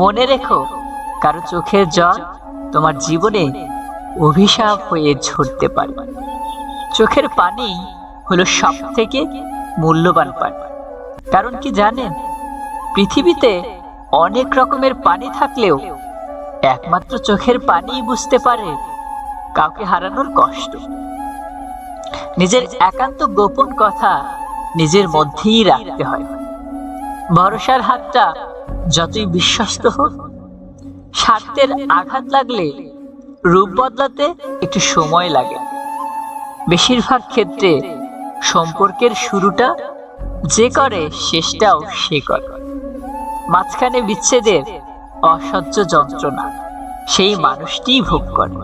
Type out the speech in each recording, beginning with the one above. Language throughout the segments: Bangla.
মনে রেখো, কারও চোখের জল তোমার জীবনে অভিশাপ হয়ে ঝরতে পারে। চোখের পানি হলো সব থেকে মূল্যবান পানি। কারণ কি জানেন? পৃথিবীতে অনেক রকমের পানি থাকলেও একমাত্র চোখের পানিই বুঝতে পারে কাউকে হারানোর কষ্ট। নিজের একান্ত গোপন কথা নিজের মধ্যেই রাখতে হয়। ভরসার হাতটা যতই বিশ্বস্ত হোক, স্বার্থের আঘাত লাগলে রূপ বদলাতে একটু সময় লাগে। বেশিরভাগ ক্ষেত্রে সম্পর্কের শুরুটা যে করে, শেষটাও সে করে। মাঝখানে বিচ্ছেদের অসহ্য যন্ত্রণা সেই মানুষটিই ভোগ করে।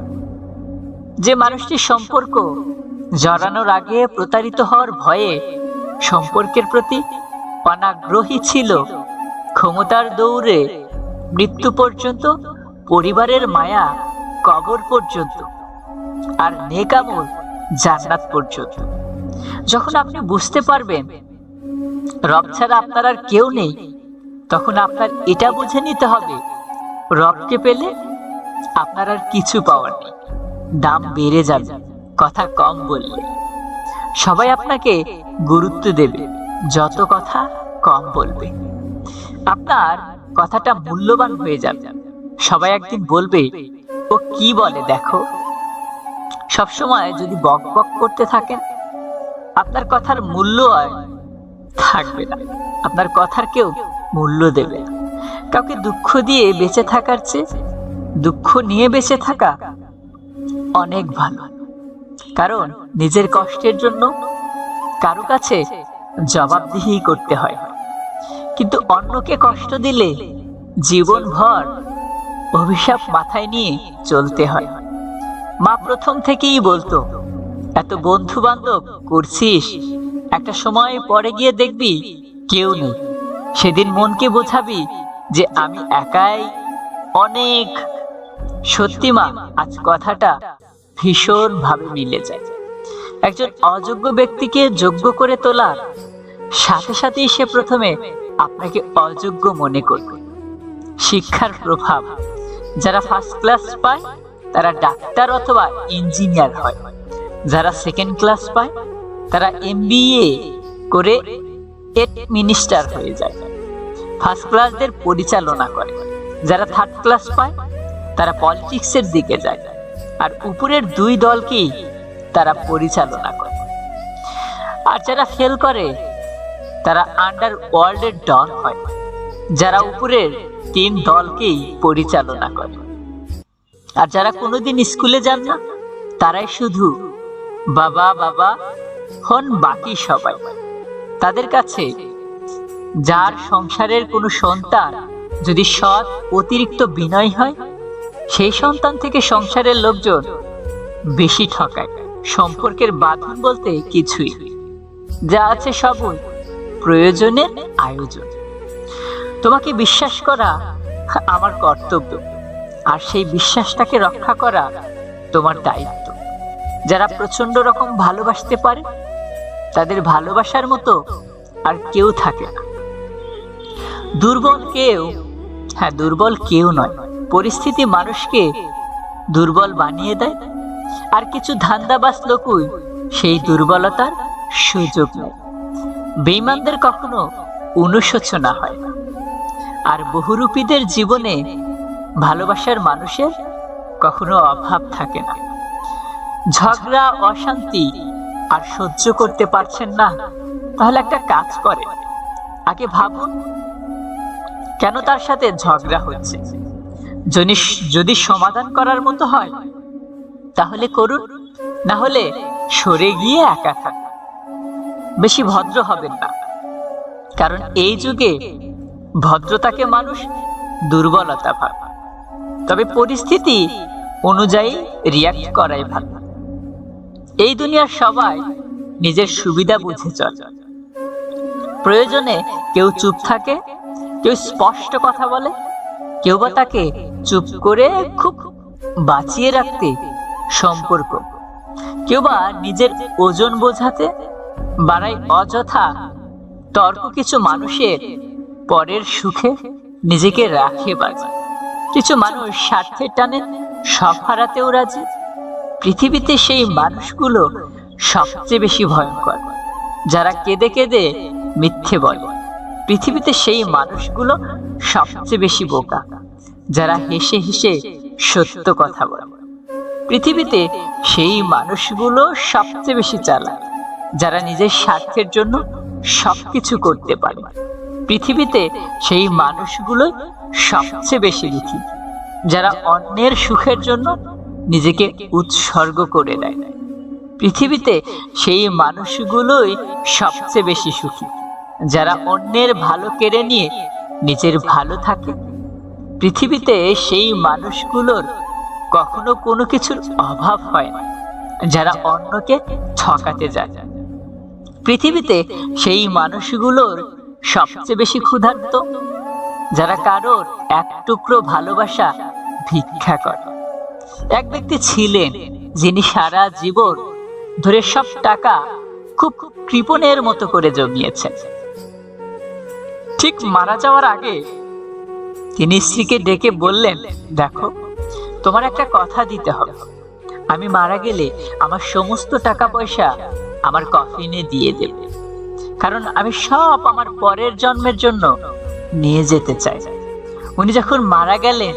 যে মানুষটির সম্পর্ক জড়ানোর আগে প্রতারিত হওয়ার ভয়ে সম্পর্কের প্রতি অনাগ্রহী ছিল ক্ষমতার দৌড়ে মৃত্যু পর্যন্ত, পরিবারের মায়া কবর পর্যন্ত আর নেকামল জান্নাত পর্যন্ত। যখন আপনি বুঝতে পারবেন রব ছাড়া আপনার আর কেউ নেই, তখন আপনার এটা বুঝে নিতে হবে, রবকে পেলে আপনার আর কিছু পাওয়ার নেই। দাম বেড়ে যাবে, কথা কম বললে। সবাই আপনাকে গুরুত্ব দেবে, যত কথা কম বলবে। আপনার কথাটা মূল্যবান হয়ে যাবে। সবাই একদিন বলবে, ও কি বলে, দেখো। সবসময় যদি বক বক করতে থাকেন, আপনার কথার মূল্য থাকবে না। আপনার কথার কেউ মূল্য দেবে না। কাউকে দুঃখ দিয়ে বেঁচে থাকার চেয়ে দুঃখ নিয়ে বেঁচে থাকা অনেক ভালো। কারণ নিজের কষ্টের জন্য কারও কাছে জবাবদিহি করতে হয়। কিন্তু অন্যকে কষ্ট দিলে জীবনভর অভিশাপ মাথায় নিয়ে চলতে হয়। মা প্রথম থেকেই বলতো, এত বন্ধু বান্ধব করছিস, একটা সময় পরে গিয়ে দেখবি কেউ নেই। সেদিন মনকে বোঝাবি যে আমি একাই অনেক সত্যি মা, আজ কথাটা ভীষণ ভাবে মিলে যায়। একজন অযোগ্য ব্যক্তিকে যোগ্য করে তোলার সাথে সাথেই সে প্রথমে আপনাকে অযোগ্য মনে করবে। শিক্ষার প্রভাব। যারা ফার্স্ট ক্লাস পায়, তারা ডাক্তার অথবা ইঞ্জিনিয়ার হয়। যারা সেকেন্ড ক্লাস পায়, তারা এমবিএ করে মিনিস্টার হয়ে যায়। ফার্স্ট ক্লাসদের পরিচালনা করে। যারা থার্ড ক্লাস পায়, তারা পলিটিক্সের দিকে যায়। আর উপরের দুই দলকেই তারা পরিচালনা করে। আর যারা ফেল করে তারা আন্ডার ওয়ার্ল্ডের ডন হয়, যারা উপরের তিন দলকেই পরিচালনা করে। আর যারা কোনোদিন স্কুলে যান না, তারাই শুধু বাবা বাবা হন বাকি সবাই। তাদের কাছে যার সংসারের কোনো সন্তান যদি সৎ অতিরিক্ত বিনয় হয়, সেই সন্তান থেকে সংসারের লোকজন বেশি ঠকায়। সম্পর্কের বাঁধন বলতে কিছুই যা আছে সবই প্রয়োজনের আয়োজন। তোমাকে বিশ্বাস করা আমার কর্তব্য, আর সেই বিশ্বাসটাকে রক্ষা করা তোমার দায়িত্ব। যারা প্রচণ্ড রকম ভালোবাসতে পারে, তাদের ভালোবাসার মতো আর কেউ থাকে না। দুর্বল কেউ হ্যাঁ দুর্বল কেউ নয়। পরিস্থিতি মানুষকে দুর্বল বানিয়ে দেয়, আর কিছু ধান্দাবাজ লোকই সেই দুর্বলতার সুযোগ নেয়। বেইমানদের কখনো অনুশোচনা হয় না। আর বহুরূপীদের জীবনে ভালোবাসার মানুষের কখনো অভাব থাকে না। ঝগড়া, অশান্তি আর সহ্য করতে পারছেন না, তাহলে একটা কাজ করে। আগে ভাবুন, কেন তার সাথে ঝগড়া হচ্ছে? যদি যদি সমাধান করার মতো হয়, তাহলে করুন, না হলে সরে গিয়ে একা থাকুন। বেশি ভদ্র হবেন না। কারণ এই যুগে ভদ্রতাকে মানুষ দুর্বলতা ভাবে। তবে পরিস্থিতি অনুযায়ী রিয়াক্ট করাই ভালো। এই দুনিয়ার সবাই নিজের সুবিধা বুঝে চলে। প্রয়োজনে কেউ চুপ থাকে, কেউ স্পষ্ট কথা বলে, কেউ বা তাকে চুপ করে খুব বাঁচিয়ে রাখতে সম্পর্ক। কেউ বা নিজের ওজন বোঝাতে বাড়ায় অযথা। তর্ক কিছু মানুষের পরের সুখে নিজেকে রাখে বাজে। কিছু মানুষ স্বার্থের টানে সব হারাতেও রাজি। পৃথিবীতে সেই মানুষগুলো সবচেয়ে বেশি ভয়ঙ্কর, যারা কেঁদে কেঁদে মিথ্যে বলে। পৃথিবীতে সেই মানুষগুলো সবচেয়ে বেশি বোকা, যারা হেসে হেসে সত্য কথা বলে। পৃথিবীতে সেই মানুষগুলো সবচেয়ে বেশি চালাক। যারা নিজের স্বার্থের জন্য সবকিছু করতে পারে। পৃথিবীতে সেই মানুষগুলো সবচেয়ে বেশি দুঃখী, যারা অন্যের সুখের জন্য নিজেকে উৎসর্গ করে দেয়। পৃথিবীতে সেই মানুষগুলোই সবচেয়ে বেশি সুখী, যারা অন্যের ভালো কেড়ে নিয়ে নিজের ভালো থাকে। পৃথিবীতে সেই মানুষগুলোর কখনো কোনো কিছুর অভাব হয় না, যারা অন্যকে ঠকাতে যায়। পৃথিবীতে সেই মানুষগুলোর সবচেয়ে বেশি ক্ষুধার্ত, যারা কারোর এক টুকরো ভালোবাসা ভিক্ষা করে। এক ব্যক্তি ছিলেন যিনি সারা জীবন ধরে সব টাকা খুব কৃপণের মতো করে জমিয়েছেন। ঠিক মারা যাওয়ার আগে তিনি স্ত্রীকে ডেকে বললেন, দেখো, তোমার একটা কথা দিতে হবে। আমি মারা গেলে আমার সমস্ত টাকা পয়সা আমার কফিনে দিয়ে দেবে। কারণ আমি সব আমার পরের জন্মের জন্য নিয়ে যেতে চাই। উনি যখন মারা গেলেন,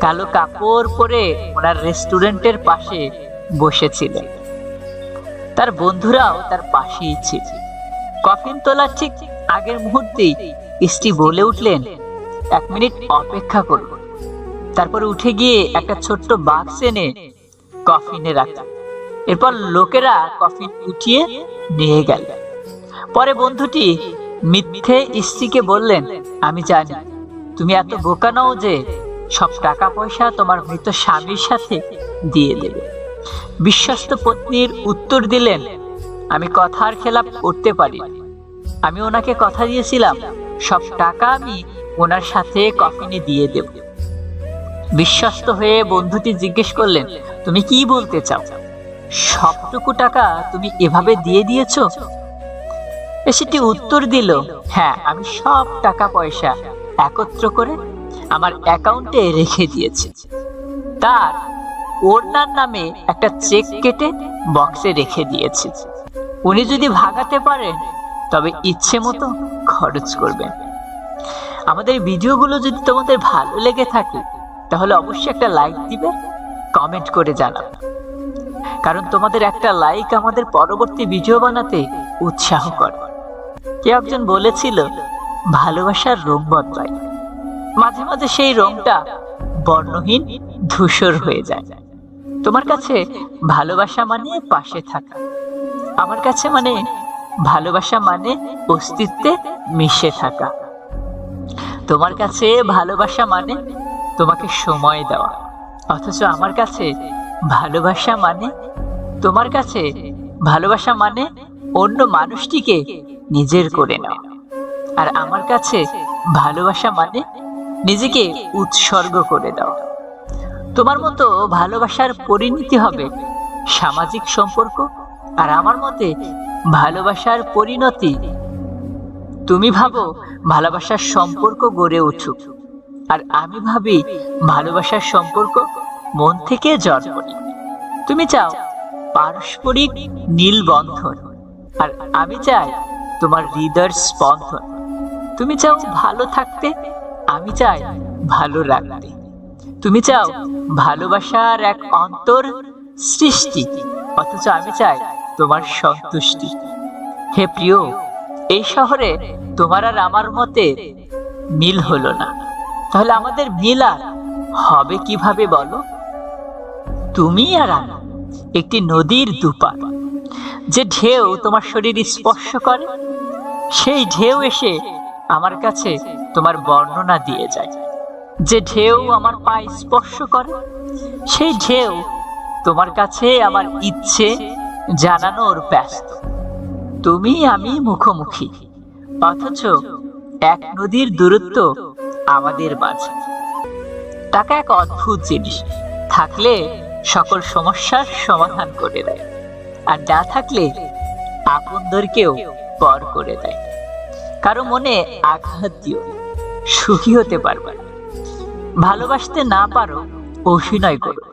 কালো কাপড় পরে ওনার রেস্টুরেন্টের পাশে বসেছিলেন। তার বন্ধুরাও তার পাশেই ছিল। কফিন তোলার ঠিক আগের মুহূর্তেই স্ত্রী বলে উঠলেন, এক মিনিট অপেক্ষা করুন। তারপর উঠে গিয়ে একটা ছোট্ট বাক্স এনে কফিনে রাখলেন। এরপর লোকেরা কফিন উঠিয়ে নিয়ে গেল। পরে বন্ধুটি মিথ্যে স্ত্রীকে বললেন, আমি জানি, তুমি এত বোকা নও যে সব টাকা পয়সা তোমার মৃত স্বামীর সাথে দিয়ে দেবে। বিশ্বস্ত পত্নীর উত্তর দিলেন, আমি কথার খেলাপ করতে পারি আমি ওনাকে কথা দিয়েছিলাম, সব টাকা আমি ওনার সাথে কফিনে দিয়ে দেব। বিশ্বস্ত হয়ে বন্ধুটি জিজ্ঞেস করলেন, তুমি কি বলতে চাও? সবটুকু টাকা তুমি এভাবে দিয়ে দিয়েছ? সেটি উত্তর দিল হ্যাঁ আমি সব টাকা পয়সা একত্র করে আমার অ্যাকাউন্টে রেখে দিয়েছি। তার ওনার নামে একটা চেক কেটে বক্সে রেখে দিয়েছি। উনি যদি ভাগাতে পারেন, তবে ইচ্ছে মতো খরচ করবেন। আমাদের ভিডিওগুলো যদি তোমাদের ভালো লেগে থাকে, তাহলে অবশ্যই একটা লাইক দিবে, কমেন্ট করে জানাবে। কারণ তোমাদের একটা লাইক আমাদের পরবর্তী ভিডিও বানাতে উৎসাহ করে। কেউ একজন বলেছিল, ভালোবাসার রং বদলায়। মাঝে মাঝে সেই রংটা বর্ণহীন, ধূসর হয়ে যায়। তোমার কাছে ভালোবাসা মানে পাশে থাকা। আমার কাছে মানে ভালোবাসা মানে অস্তিত্বে মিশে থাকা। তোমার কাছে ভালোবাসা মানে তোমাকে সময় দেওয়া। অথচ আমার কাছে ভালোবাসা মানে? তোমার কাছে ভালোবাসা মানে অন্য মানুষটিকে নিজের করে নাও। আর আমার কাছে ভালোবাসা মানে নিজেকে উৎসর্গ করে দাও। তোমার মতো ভালোবাসার পরিণতি হবে সামাজিক সম্পর্ক, আর আমার মতে ভালোবাসার পরিণতি। তুমি ভাবো ভালোবাসার সম্পর্ক গড়ে উঠুক, আর আমি ভাবি ভালোবাসার সম্পর্ক মন থেকে জন্ম নিক। তুমি চাও পারস্পরিক নীল বন্ধন আর আমি চাই তোমার হৃদয়ের স্পন্দন। তুমি চাও ভালো থাকতে, আমি চাই ভালো রাখতে। তুমি চাও ভালোবাসার এক অন্তর সৃষ্টি, অথচ আমি চাই তোমার সন্তুষ্টি। হে প্রিয়, এই শহরে তোমার আর আমার মতে মিল হলো না। তাহলে আমাদের মিল আর হবে কীভাবে বলো? তুমি আর আমি একটি নদীর দুপার যে ঢেউ তোমার শরীর স্পর্শ করে, সেই ঢেউ এসে আমার কাছে তোমার বর্ণনা দিয়ে যায়। যে ঢেউ আমার পায়ে স্পর্শ করে, সেই ঢেউ তোমার কাছে আমার ইচ্ছে জানানোর ব্যস্ত। তুমি আমি মুখোমুখি, অথচ এক নদীর দূরত্ব আমাদের মাঝে। টাকা এক অদ্ভুত জিনিস, থাকলে সকল সমস্যার সমাধান করে দেয়। আর না থাকলে আপনদেরকেও পর করে দেয়। কারও মনে আঘাত দিও সুখী হতে পারবে না। ভালোবাসতে না পারো, অভিনয় করো।